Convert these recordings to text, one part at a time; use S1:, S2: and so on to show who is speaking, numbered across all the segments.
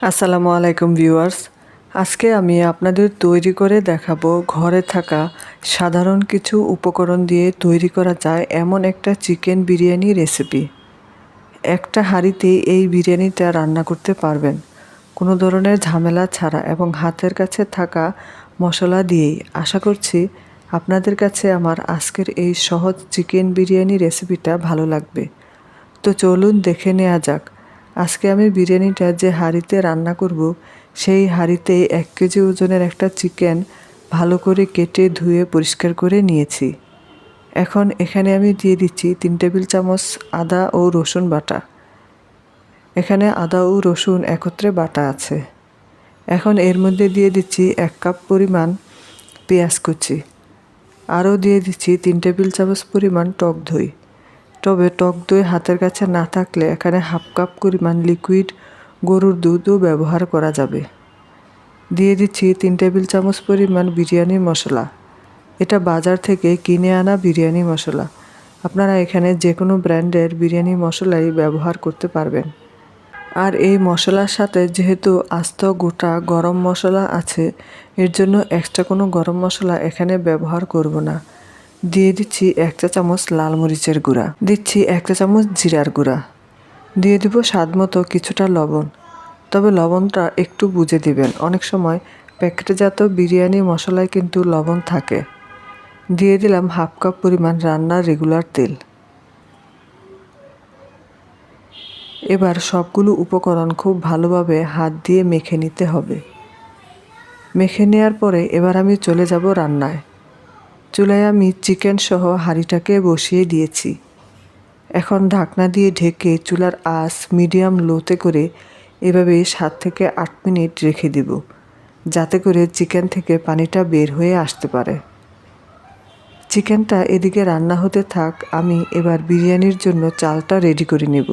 S1: আসসালামু আলাইকুম ভিউয়ার্স। আজকে আমি আপনাদের তৈরি করে দেখাবো ঘরে থাকা সাধারণ কিছু উপকরণ দিয়ে তৈরি করা যায় এমন একটা চিকেন বিরিয়ানি রেসিপি। একটা হাঁড়িতে এই বিরিয়ানিটা রান্না করতে পারবেন। কোনো ধরনের ঝামেলা ছাড়া এবং হাতের কাছে থাকা মশলা দিয়েই। আশা করছি আপনাদের কাছে আমার আজকের এই সহজ চিকেন বিরিয়ানি রেসিপিটা ভালো লাগবে। তো চলুন দেখে নেওয়া যাক আজকে আমি বিরিয়ানিটা যে হাঁড়িতে রান্না করব, সেই হাঁড়িতে এক কেজি ওজনের একটা চিকেন ভালো করে কেটে ধুয়ে পরিষ্কার করে নিয়েছি। এখন এখানে আমি দিয়ে দিচ্ছি তিন টেবিল চামচ আদা ও রসুন বাটা। এখানে আদা ও রসুন একত্রে বাটা আছে। এখন এর মধ্যে দিয়ে দিচ্ছি এক কাপ পরিমাণ পেঁয়াজ কুচি। আরও দিয়ে দিচ্ছি তিন টেবিল চামচ পরিমাণ টক দই। তবে টক দই হাতের কাছে না থাকলে এখানে হাফ কাপ পরিমাণ লিকুইড গরুর দুধও ব্যবহার করা যাবে। দিয়ে দিচ্ছি তিন টেবিল চামচ পরিমাণ বিরিয়ানি মশলা। এটা বাজার থেকে কিনে আনা বিরিয়ানি মশলা। আপনারা এখানে যে কোনো ব্র্যান্ডের বিরিয়ানি মশলাই ব্যবহার করতে পারবেন। আর এই মশলার সাথে যেহেতু আস্ত গোটা গরম মশলা আছে, এর জন্য এক্সট্রা কোনো গরম মশলা এখানে ব্যবহার করব না। দিয়ে দিচ্ছি এক চা চামচ লাল মরিচের গুঁড়া, দিচ্ছি এক চা চামচ জিরার গুঁড়া। দিয়ে দিব স্বাদ মতো কিছুটা লবণ। তবে লবণটা একটু বুঝে দিবেন, অনেক সময় প্যাকেটজাত বিরিয়ানি মশলায় কিন্তু লবণ থাকে। দিয়ে দিলাম হাফ কাপ পরিমাণ রান্নার রেগুলার তেল। এবার সবগুলো উপকরণ খুব ভালোভাবে হাত দিয়ে মেখে নিতে হবে। মেখে নেওয়ার পরে এবার আমি চলে যাব রান্নায়। চুলায় আমি চিকেন সহ হাঁড়িটাকে বসিয়ে দিয়েছি। এখন ঢাকনা দিয়ে ঢেকে চুলার আঁচ মিডিয়াম লোতে করে এভাবে সাত থেকে আট মিনিট রেখে দিব, যাতে করে চিকেন থেকে পানিটা বের হয়ে আসতে পারে। চিকেনটা এদিকে রান্না হতে থাক, আমি এবার বিরিয়ানির জন্য চালটা রেডি করে নেব।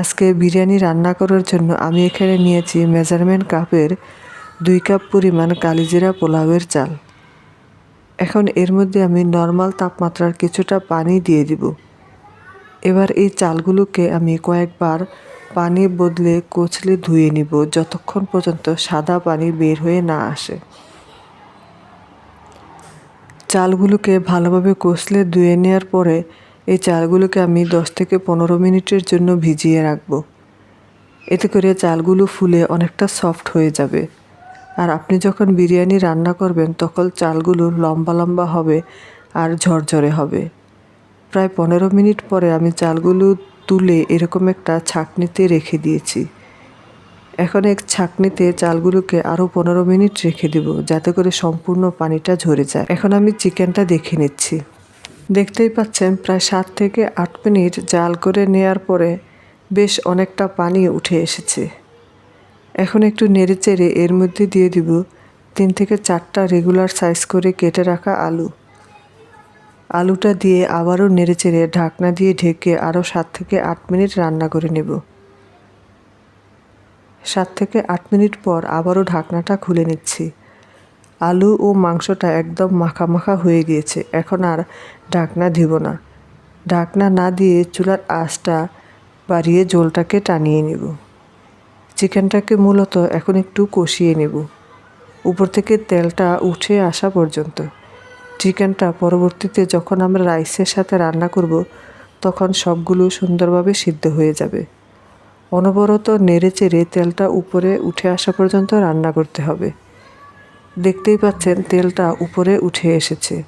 S1: আজকে বিরিয়ানি রান্না করার জন্য আমি এখানে নিয়েছি মেজারমেন্ট কাপের দুই কাপ পরিমাণ কালিজিরা পোলাওয়ের চাল। এখন এর মধ্যে আমি নর্মাল তাপমাত্রার কিছুটা পানি দিয়ে দিব। এবার এই চালগুলোকে আমি কয়েকবার পানি বদলে কচলে ধুয়ে নিব যতক্ষণ পর্যন্ত সাদা পানি বের হয়ে না আসে। চালগুলোকে ভালোভাবে কষলে ধুয়ে নেওয়ার পরে এই চালগুলোকে আমি দশ থেকে পনেরো মিনিটের জন্য ভিজিয়ে রাখব। এতে করে চালগুলো ফুলে অনেকটা সফট হয়ে যাবে। আর আপনি যখন বিরিয়ানি রান্না করবেন, তখন চালগুলো লম্বা লম্বা হবে আর ঝরঝরে হবে। প্রায় পনেরো মিনিট পরে আমি চালগুলো তুলে এরকম একটা ছাকনিতে রেখে দিয়েছি। এখন এক ছাকনিতে চালগুলোকে আরও পনেরো মিনিট রেখে দেব, যাতে করে সম্পূর্ণ পানিটা ঝরে যায়। এখন আমি চিকেনটা দেখে নিচ্ছি। দেখতেই পাচ্ছেন, প্রায় সাত থেকে আট মিনিট জাল করে নেয়ার পরে বেশ অনেকটা পানি উঠে এসেছে। এখন একটু নেড়ে চেড়ে এর মধ্যে দিয়ে দিব তিন থেকে চারটা রেগুলার সাইজ করে কেটে রাখা আলু। আলুটা দিয়ে আবারও নেড়ে চেড়ে ঢাকনা দিয়ে ঢেকে আরও সাত থেকে আট মিনিট রান্না করে নেব। সাত থেকে আট মিনিট পর আবারও ঢাকনাটা খুলে নিচ্ছি। আলু ও মাংসটা একদম মাখা মাখা হয়ে গিয়েছে, এখন আর ঢাকনা দিব না। ঢাকনা না দিয়ে চুলার আঁচটা বাড়িয়ে জলটাকে টানিয়ে নেব। চিকেনটাকে মূলত এখন একটু কষিয়ে নেব। উপর থেকে তেলটা উঠে আসা পর্যন্ত। চিকেনটা পরবর্তীতে যখন আমরা রাইসের সাথে রান্না করব, তখন সবগুলো সুন্দরভাবে সিদ্ধ হয়ে যাবে। অনবরত নেড়ে চেড়ে তেলটা উপরে উঠে আসা পর্যন্ত রান্না করতে হবে। দেখতেই পাচ্ছেন তেলটা উপরে উঠে এসেছে।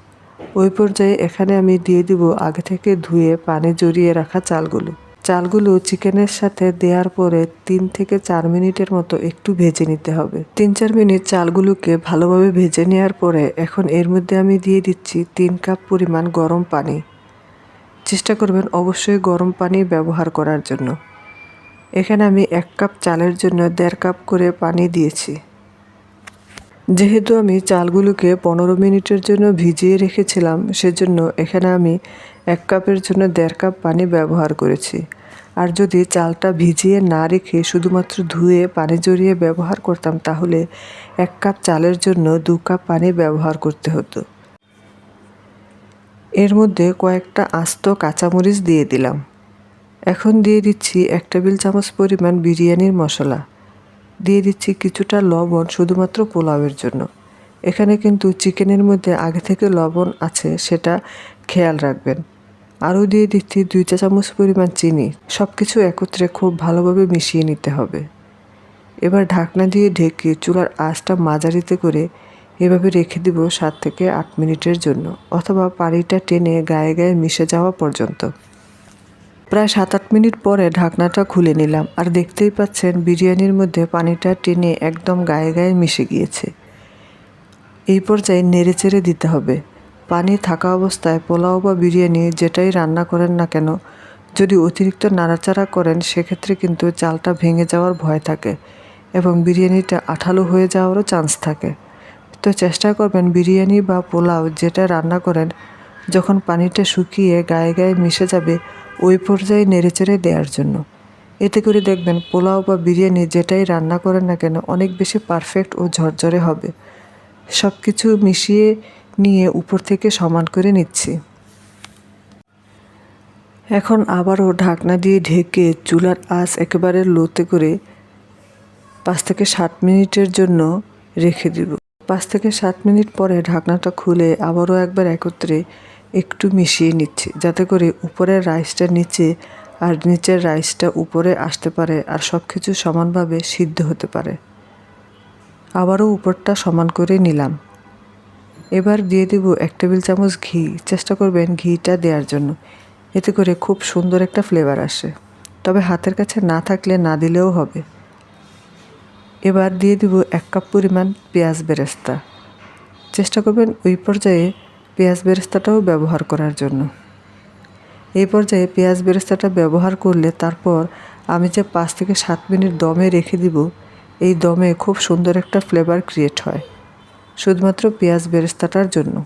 S1: ওই পর্যায়ে এখানে আমি দিয়ে দিব আগে থেকে ধুয়ে পানি জড়িয়ে রাখা চালগুলো। চালগুলো চিকেনের সাথে দেওয়ার পরে তিন থেকে চার মিনিটের মতো একটু ভেজে নিতে হবে। তিন চার মিনিট চালগুলোকে ভালোভাবে ভেজে নেওয়ার পরে এখন এর মধ্যে আমি দিয়ে দিচ্ছি তিন কাপ পরিমাণ গরম পানি। চেষ্টা করবেন অবশ্যই গরম পানি ব্যবহার করার জন্য। এখানে আমি এক কাপ চালের জন্য দেড় কাপ করে পানি দিয়েছি। যেহেতু আমি চালগুলোকে পনেরো মিনিটের জন্য ভিজিয়ে রেখেছিলাম, সেজন্য এখানে আমি এক কাপের জন্য দেড় কাপ পানি ব্যবহার করেছি। আর যদি চালটা ভিজিয়ে না রেখে শুধুমাত্র ধুয়ে পানি জড়িয়ে ব্যবহার করতাম, তাহলে এক কাপ চালের জন্য দু কাপ পানি ব্যবহার করতে হতো। এর মধ্যে কয়েকটা আস্ত কাঁচামরিচ দিয়ে দিলাম। এখন দিয়ে দিচ্ছি এক টেবিল চামচ পরিমাণ বিরিয়ানির মশলা। দিয়ে দিচ্ছি কিছুটা লবণ শুধুমাত্র পোলাওয়ের জন্য। এখানে কিন্তু চিকেনের মধ্যে আগে থেকে লবণ আছে, সেটা খেয়াল রাখবেন। আরও দিয়ে দিচ্ছি দুই চা চামচ পরিমাণ চিনি। সব কিছু একত্রে খুব ভালোভাবে মিশিয়ে নিতে হবে। এবার ঢাকনা দিয়ে ঢেকে চুলার আঁচটা মাঝারিতে করে এভাবে রেখে দিব সাত থেকে আট মিনিটের জন্য, অথবা পানিটা টেনে গায়ে গায়ে মিশে যাওয়া পর্যন্ত। প্রায় সাত আট মিনিট পরে ঢাকনাটা খুলে নিলাম, আর দেখতেই পাচ্ছেন বিরিয়ানির মধ্যে পানিটা টেনে একদম গায়ে গায়ে মিশে গিয়েছে। এই পর্যায়ে নেড়ে চেড়ে দিতে হবে। পানি থাকা অবস্থায় পোলাও বা বিরিয়ানি যেটাই রান্না করেন না কেন, যদি অতিরিক্ত নাড়াচাড়া করেন, সেক্ষেত্রে কিন্তু চালটা ভেঙে যাওয়ার ভয় থাকে এবং বিরিয়ানিটা আঠালো হয়ে যাওয়ারও চান্স থাকে। তো চেষ্টা করবেন বিরিয়ানি বা পোলাও যেটা রান্না করেন, যখন পানিটা শুকিয়ে গায়ে গায়ে মিশে যাবে, ওই পর্যায়ে নেড়েচেড়ে দেওয়ার জন্য। এতে করে দেখবেন পোলাও বা বিরিয়ানি যেটাই রান্না করেন না কেন, অনেক বেশি পারফেক্ট ও ঝরঝরে হবে। সব কিছু মিশিয়ে নিয়ে উপর থেকে সমান করে নিচ্ছি। এখন আবারও ঢাকনা দিয়ে ঢেকে চুলার আঁচ একেবারে লোতে করে পাঁচ থেকে সাত মিনিটের জন্য রেখে দিব। পাঁচ থেকে সাত মিনিট পরে ঢাকনাটা খুলে আবারও একবার একত্রে একটু মিশিয়ে নিচ্ছি, যাতে করে উপরের রাইসটা নিচে আর নিচের রাইসটা উপরে আসতে পারে আর সব কিছু সমানভাবে সিদ্ধ হতে পারে। আবারও উপরটা সমান করে নিলাম। এবার দিয়ে দিব এক টেবিল চামচ ঘি। চেষ্টা করবেন ঘিটা দেওয়ার জন্য। এতে করে খুব সুন্দর একটা ফ্লেভার আসে। তবে হাতের কাছে না থাকলে না দিলেও হবে। এবার দিয়ে দিব এক কাপ পরিমাণ পেঁয়াজ বেরেস্তা। চেষ্টা করবেন ওই পর্যায়ে পেঁয়াজ বেরেস্তাটাও ব্যবহার করার জন্য। এই পর্যায়ে পেঁয়াজ বেরেস্তাটা ব্যবহার করলে তারপর আমি যে পাঁচ থেকে সাত মিনিট দমে রেখে দিব, এই দমে খুব সুন্দর একটা ফ্লেভার ক্রিয়েট হয়। শুধুমাত্র পেঁয়াজ বেরেস্তাটার জন্য।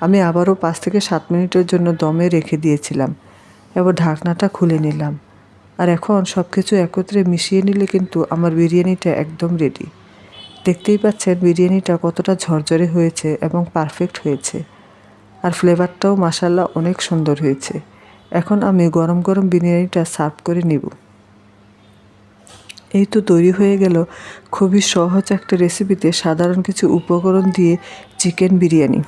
S1: আমি আবারও পাঁচ থেকে সাত মিনিটের জন্য দমে রেখে দিয়েছিলাম। এবার ঢাকনাটা খুলে নিলাম। আর এখন সব কিছু একত্রে মিশিয়ে নিলে কিন্তু আমার বিরিয়ানিটা একদম রেডি দেখতেই পাচ্ছেন বিরিয়ানিটা কতটা ঝরঝরে হয়েছে এবং পারফেক্ট হয়েছে। আর ফ্লেভারটাও মাসাল্লাহ অনেক সুন্দর হয়েছে। এখন আমি গরম গরম বিরিয়ানিটা সার্ভ করে নিব। এই তো তৈরি হয়ে গেল খুবই সহজ একটা রেসিপিতে সাধারণ কিছু উপকরণ দিয়ে চিকেন বিরিয়ানি।